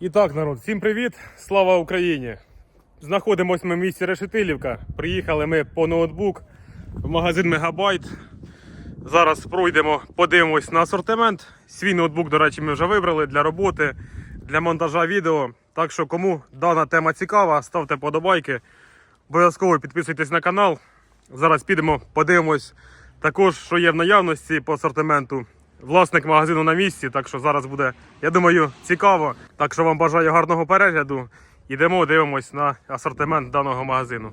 І так, народ, всім привіт! Слава Україні! Знаходимось ми в місті Решетилівка. Приїхали ми по ноутбук в магазин Мегабайт. Зараз пройдемо, подивимось на асортимент. Свій ноутбук, до речі, ми вже вибрали для роботи, для монтажа відео. Так що, кому дана тема цікава, ставте подобайки. Обов'язково підписуйтесь на канал. Зараз підемо, подивимось також, що є в наявності по асортименту. Власник магазину на місці, так що зараз буде, я думаю, цікаво. Так що вам бажаю гарного перегляду. Йдемо, дивимось на асортимент даного магазину.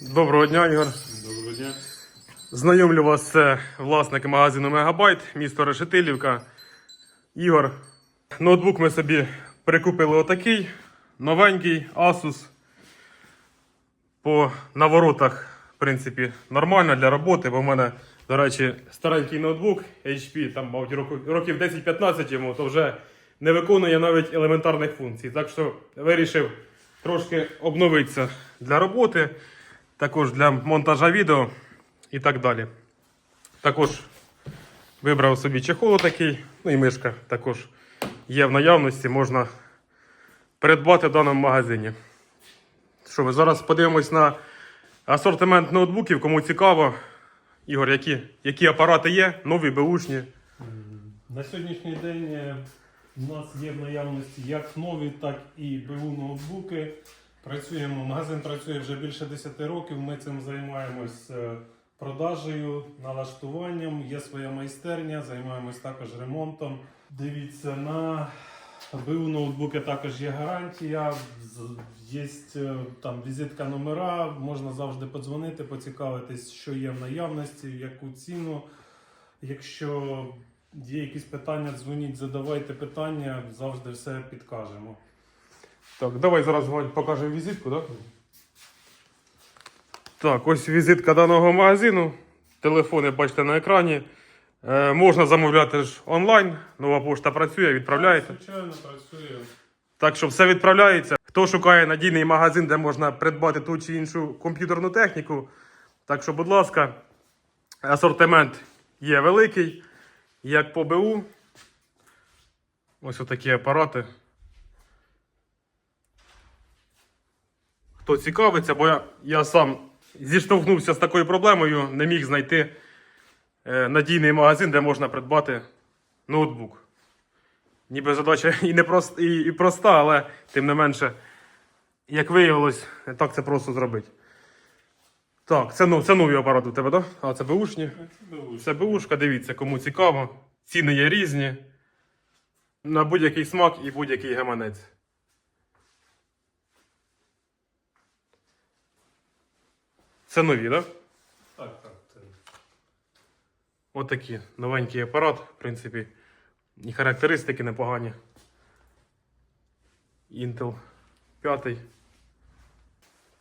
Доброго дня, Ігор. Доброго дня. Знайомлю вас, це власник магазину Мегабайт, місто Решетилівка. Ігор. Ноутбук ми собі прикупили отакий. Новенький Asus. По наворотах, принципі, нормально для роботи, бо в мене, до речі, старенький ноутбук HP, там, мабуть, років 10-15 йому, то вже не виконує навіть елементарних функцій. Так що вирішив трошки обновитися для роботи, також для монтажа відео і так далі. Також вибрав собі чехол такий, ну і мишка також є в наявності, можна придбати в даному магазині. Що ми зараз подивимось на асортимент ноутбуків, кому цікаво. Ігор, які, які апарати є, нові, беушні. На сьогоднішній день е, у нас є в наявності як нові, так і БУ ноутбуки. Працюємо, магазин працює вже більше 10 років. Ми цим займаємось е, продажею, налаштуванням. Є своя майстерня, займаємось також ремонтом. Дивіться, на БУ ноутбуки також є гарантія. Є е, там візитка номера, можна завжди подзвонити, поцікавитись, що є в наявності, яку ціну. Якщо є якісь питання, дзвоніть, задавайте питання, завжди все підкажемо. Так, давай зараз покажемо візитку, так? Так, ось візитка даного магазину. Телефони бачите на екрані. Е, можна замовляти ж онлайн. Нова пошта працює, відправляєте. Звичайно, працює. Так що все відправляється. Хто шукає надійний магазин, де можна придбати ту чи іншу комп'ютерну техніку. Так що, будь ласка, асортимент є великий, як по БУ. Ось отакі апарати. Хто цікавиться, бо я, я сам зіштовхнувся з такою проблемою, не міг знайти надійний магазин, де можна придбати ноутбук. Ніби задача і, не прост, і, і проста, але тим не менше, як виявилось, не так це просто зробити. Так, це, нов- це нові апарати у тебе, так? Да? А це беушні. Це беушка, дивіться, кому цікаво. Ціни є різні. На будь-який смак і будь-який гаманець. Це нові, так? Да? Так, так. Це. Отакий новенький апарат, в принципі, і характеристики непогані. Intel 5.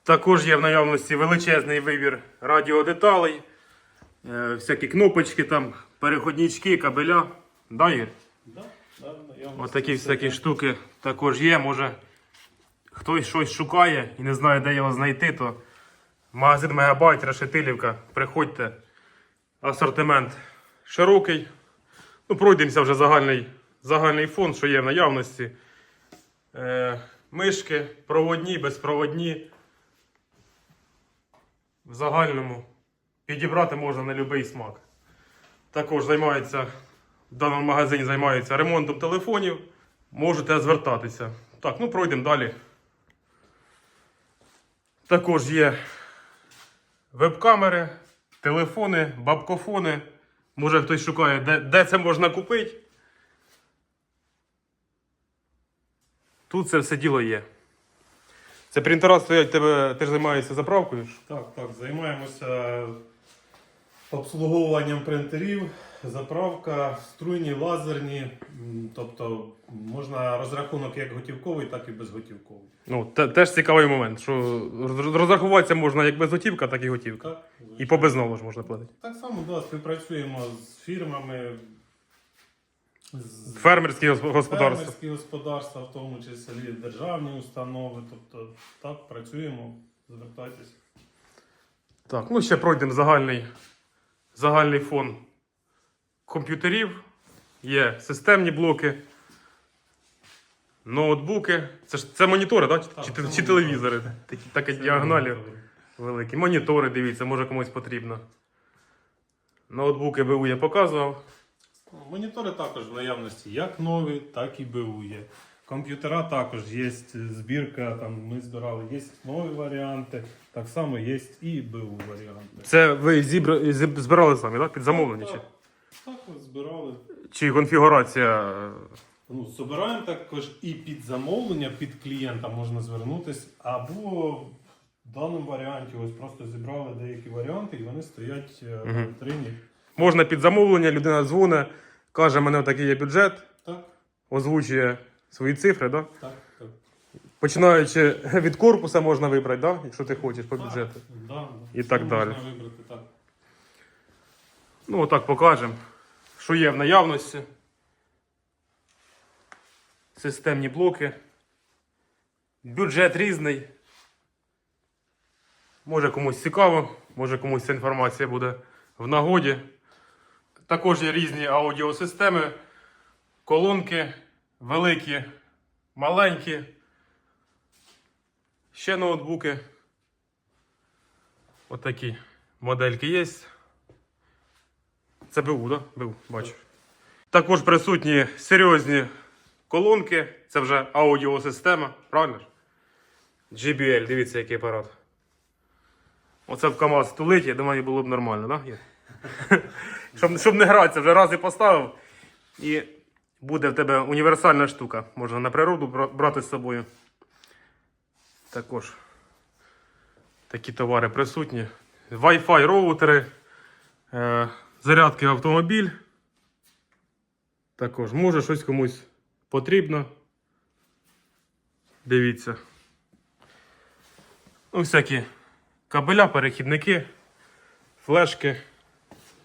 Також є в наявності величезний вибір радіодеталей, е, всякі кнопочки, там, переходнички, кабеля. Да, Ігор? Да, да, Отакі всякі штуки також є. Може хтось щось шукає і не знає, де його знайти, то магазин Мегабайт, Решетилівка. Приходьте. Асортимент широкий. Ну, пройдемося вже загальний, загальний фонд, що є в наявності. Е, мишки, проводні, безпроводні. В загальному підібрати можна на будь-який смак. Також займається в даному магазині займаються ремонтом телефонів. Можете звертатися. Так, ну пройдемо далі. Також є веб-камери, телефони, бабкофони. Може хтось шукає, де, де це можна купити. Тут це все діло є. Це принтера стоять, тебе, ти ж займаєшся заправкою. Так, так, займаємося обслуговуванням принтерів, заправка, струйні, лазерні. Тобто можна розрахунок як готівковий, так і безготівковий. Ну, те, теж цікавий момент, що роз- розрахуватися можна як без готівка, так і готівка. Так, І по безналу ж можна платити. так само да, співпрацюємо з фірмами, з Фермерські госп- господарства. фермерські господарства, в тому числі державні установи. Тобто так, працюємо, звертайтеся. Так, ну ще пройдемо загальний, загальний фон комп'ютерів. є системні блоки, ноутбуки. Це ж це монітори, так? Так, чи, це чи монітори. телевізори? Такі, такі діагоналі монітори. великі. Монітори, дивіться, може комусь потрібно. Ноутбуки БУ я показував. Монітори також в наявності як нові, так і БУ є. Комп'ютера також є збірка, там ми збирали, є нові варіанти, так само є і БУ варіанти. Це ви зібра... збирали самі, так? Під замовлення? Чи, Так, так от збирали. чи конфігурація? Ну, збираємо також і під замовлення, під клієнта можна звернутися, або в даному варіанті ось просто зібрали деякі варіанти, і вони стоять е, в вітрині. Можна під замовлення, людина дзвонить, каже, мене такий є бюджет, Так, озвучує свої цифри, так? так, так. Починаючи від корпуса можна вибрати, да? якщо ти хочеш по бюджету. Да, да. І так можна далі. вибрати, так. Ну, отак покажемо, що є в наявності. Системні блоки. Бюджет різний. Може комусь цікаво, може комусь ця інформація буде в нагоді. Також є різні аудіосистеми, колонки, великі, маленькі. Ще ноутбуки. Отакі модельки є. Це БУ? Да? БУ, бачу. Також присутні серйозні колонки. Це вже аудіосистема, правильно ж? JBL, дивіться, який апарат. Оце в КАМАЗ тулить, я думаю, було б нормально? Да? щоб, щоб не гратися, вже раз і поставив. І буде в тебе універсальна штука. Можна на природу брати з собою. Також такі товари присутні. Wi-Fi роутери. Зарядки автомобіль. Також може щось комусь потрібно. Дивіться. Ну, всякі кабеля, перехідники, флешки,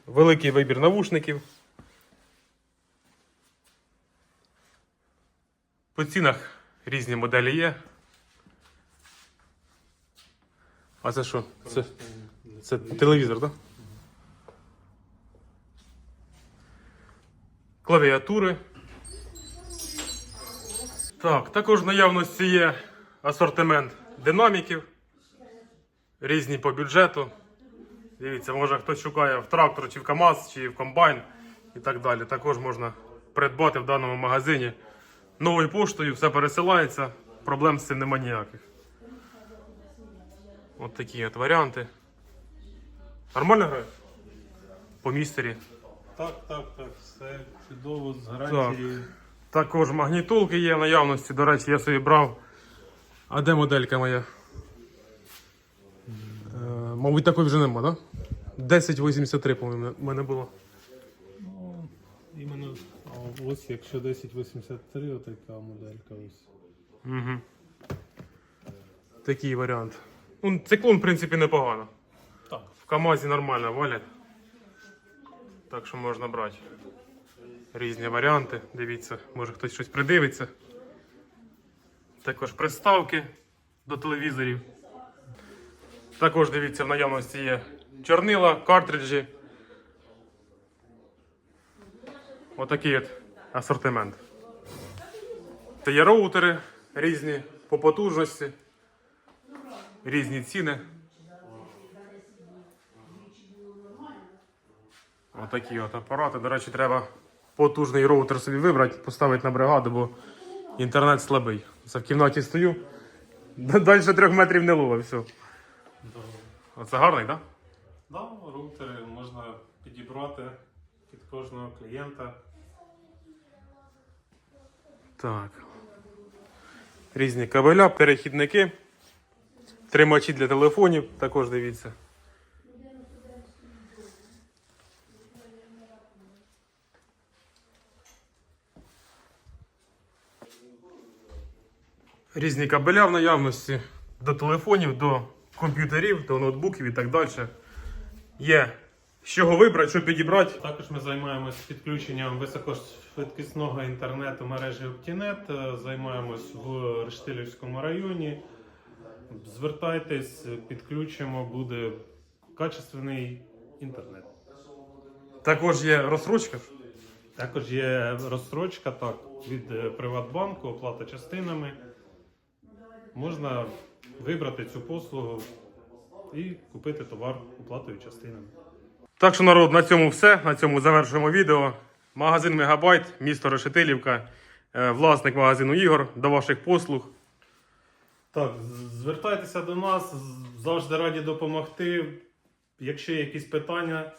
великий вибір навушників. По цінах різні моделі є. А це що? Це, це телевізор, так? Да? Клавіатури. Так, також в наявності є асортимент динаміків. Різні по бюджету. Дивіться, може хтось шукає в трактор, чи в КАМАЗ, чи в комбайн і так далі. Також можна придбати в даному магазині новою поштою, все пересилається, проблем з цим нема ніяких. От такі от варіанти. Нормально грає? По містері. Так, так, так, все чудово з гарантією. Також магнітолки є в наявності. До речі, я собі брав. А де моделька моя? Е, мабуть, такої вже нема, так? Да? 1083, по-моєму, в мене було. Ну, іменно а ось якщо 1083, отака моделька ось. Угу. Такий варіант. Ну, циклон, в принципі, непогано. Так. В КАМАЗі нормально валять. Так що можна брати. Різні варіанти. Дивіться, може хтось щось придивиться. Також приставки до телевізорів. Також дивіться, в наявності є чорнила, картриджі. Отакий от асортимент. Це є роутери різні по потужності, різні ціни. Отакі от апарати. До речі, треба потужний роутер собі вибрати, поставити на бригаду, бо інтернет слабий. Це в кімнаті стою. Далі трьох метрів не ловив, все. Оце гарний, так? Да? Да, роутери можна підібрати під кожного клієнта. Так. Різні кабеля, перехідники, тримачі для телефонів, також дивіться. Різні кабеля в наявності до телефонів, до комп'ютерів, до ноутбуків і так далі. Є з чого вибрати, що підібрати. Також ми займаємось підключенням високошвидкісного інтернету мережі Оптінет. Е, Займаємось в Рештилівському районі. Звертайтесь, підключимо, буде качественний інтернет. Також є розсрочка. Також є розстрочка так, від е, Приватбанку, оплата частинами. Можна вибрати цю послугу і купити товар оплатою частинами. Так що, народ, на цьому все. На цьому завершуємо відео. Магазин Мегабайт, місто Решетилівка, е, власник магазину Ігор, до ваших послуг. Так, звертайтеся до нас, завжди раді допомогти. Якщо є якісь питання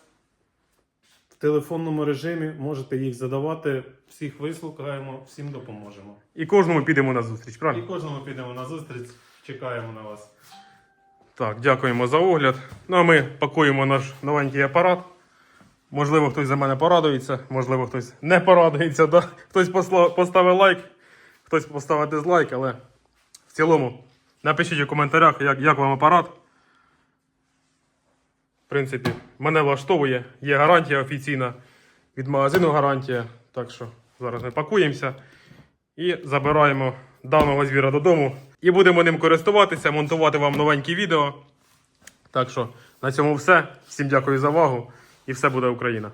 телефонному режимі, можете їх задавати. Всіх вислухаємо, всім допоможемо. І кожному підемо на зустріч, І правильно? кожному підемо на зустріч, чекаємо на вас. Так, дякуємо за огляд. Ну а ми пакуємо наш новенький апарат. Можливо, хтось за мене порадується, можливо, хтось не порадується. Да? Хтось посла- поставив лайк, хтось поставив дизлайк, але в цілому напишіть у коментарях, як, як вам апарат. Принципі, мене влаштовує. Є гарантія офіційна від магазину гарантія. Так що зараз ми пакуємося і забираємо даного звіра додому. І будемо ним користуватися, монтувати вам новенькі відео. Так що на цьому все. Всім дякую за увагу і все буде Україна.